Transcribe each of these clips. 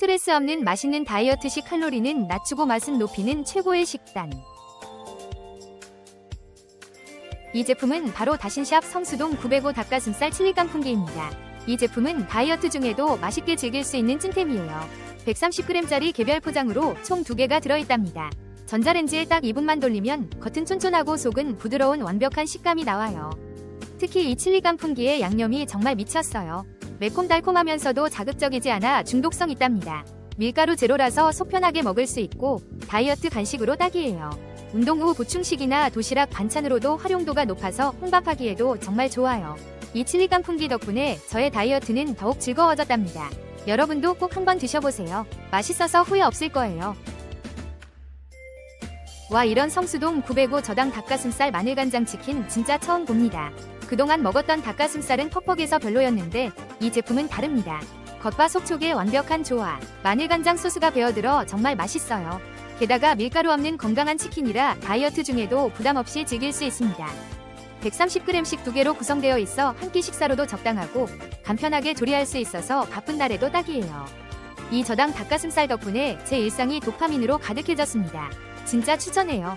스트레스 없는 맛있는 다이어트식 칼로리는 낮추고 맛은 높이는 최고의 식단. 이 제품은 바로 다신샵 성수동 905 닭가슴살 칠리 깐풍기입니다. 이 제품은 다이어트 중에도 맛있게 즐길 수 있는 찐템이에요. 130g짜리 개별 포장으로 총 2개가 들어있답니다. 전자레인지에 딱 2분만 돌리면 겉은 쫀쫀하고 속은 부드러운 완벽한 식감이 나와요. 특히 이 칠리 깐풍기의 양념이 정말 미쳤어요. 매콤달콤하면서도 자극적이지 않아 중독성 있답니다. 밀가루 제로라서 속 편하게 먹을 수 있고 다이어트 간식으로 딱이에요. 운동 후 보충식이나 도시락 반찬으로도 활용도가 높아서 혼밥하기에도 정말 좋아요. 이 칠리 깐풍기 덕분에 저의 다이어트는 더욱 즐거워졌답니다. 여러분도 꼭 한번 드셔보세요. 맛있어서 후회 없을 거예요. 와 이런 성수동 905 저당 닭가슴살 마늘간장 치킨 진짜 처음 봅니다. 그동안 먹었던 닭가슴살은 퍽퍽해서 별로였는데 이 제품은 다릅니다. 겉바 속촉의 완벽한 조화, 마늘간장 소스가 배어들어 정말 맛있어요. 게다가 밀가루 없는 건강한 치킨이라 다이어트 중에도 부담 없이 즐길 수 있습니다. 130g씩 두 개로 구성되어 있어 한 끼 식사로도 적당하고 간편하게 조리할 수 있어서 바쁜 날에도 딱이에요. 이 저당 닭가슴살 덕분에 제 일상이 도파민으로 가득해졌습니다. 진짜 추천해요.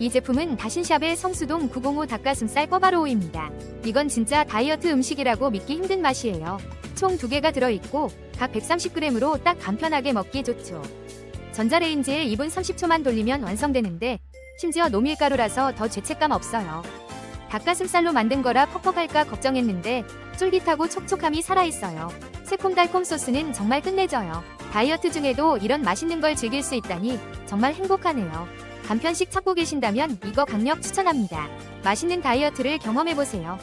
이 제품은 다신샵의 성수동 905 닭가슴살 꿔바로우입니다. 이건 진짜 다이어트 음식이라고 믿기 힘든 맛이에요. 총두 개가 들어있고 각 130g으로 딱 간편하게 먹기 좋죠. 전자레인지에 2분 30초만 돌리면 완성되는데 심지어 노밀가루라서 더 죄책감 없어요. 닭가슴살로 만든 거라 퍽퍽할까 걱정했는데 쫄깃하고 촉촉함이 살아있어요. 새콤달콤 소스는 정말 끝내줘요. 다이어트 중에도 이런 맛있는 걸 즐길 수 있다니 정말 행복하네요. 간편식 찾고 계신다면 이거 강력 추천합니다. 맛있는 다이어트를 경험해보세요.